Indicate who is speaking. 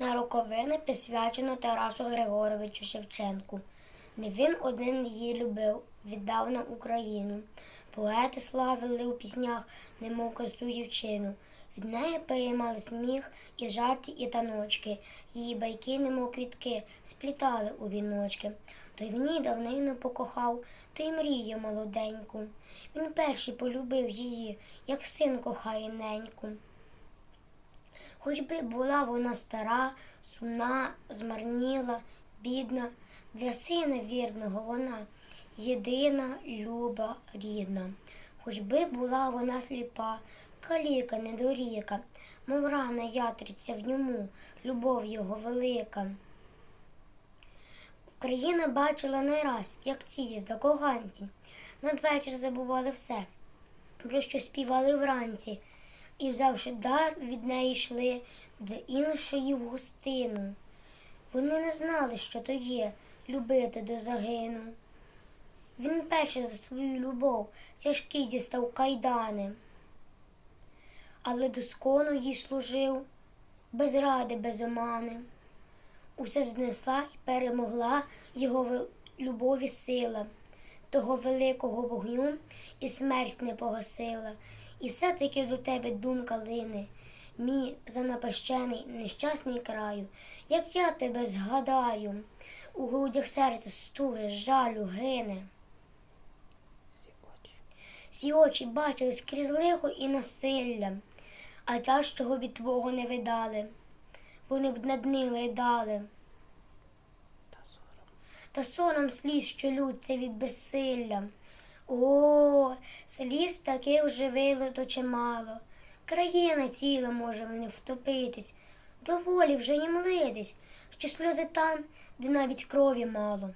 Speaker 1: на роковини присвячено Тарасу Григоровичу Шевченку. Не він один її любив, віддав на Україну. Поети славили у піснях, немов косу дівчину. Від неї переймали сміх і жарті, і таночки. Її байки, немов квітки, сплітали у віночки. Той в ній давнину покохав, той мріє молоденьку. Він перший полюбив її, як син кохає неньку. Хоч би була вона стара, сумна, змарніла, бідна, для сина вірного вона єдина, люба, рідна. Хоч би була вона сліпа, каліка, недоріка, мов рана ятриться в ньому, любов його велика. Україна бачила не раз, як ці закоханці. Надвечір забували все, про що співали вранці, і, взявши дар, від неї йшли до іншої в гостину. Вони не знали, що то є любити до загину. Він перший за свою любов тяжкі дістав кайдани, але доскону їй служив, без ради, без омани. Усе знесла і перемогла його любові сила, того великого вогню і смерть не погасила. І все-таки до тебе думка лине, мій занапащений нещасний краю, як я тебе згадаю, у грудях серце стуге, жалю гине. Сі очі бачили скрізь лихо і насилля, а тяжчого від твого не видали. Вони б над ним ридали. Та сором сліз, що лються від безсилля. О, сліз таки вже вилито чимало. Країна ціла може в них втопитись, доволі вже їм литись, що сльози там, де навіть крові мало.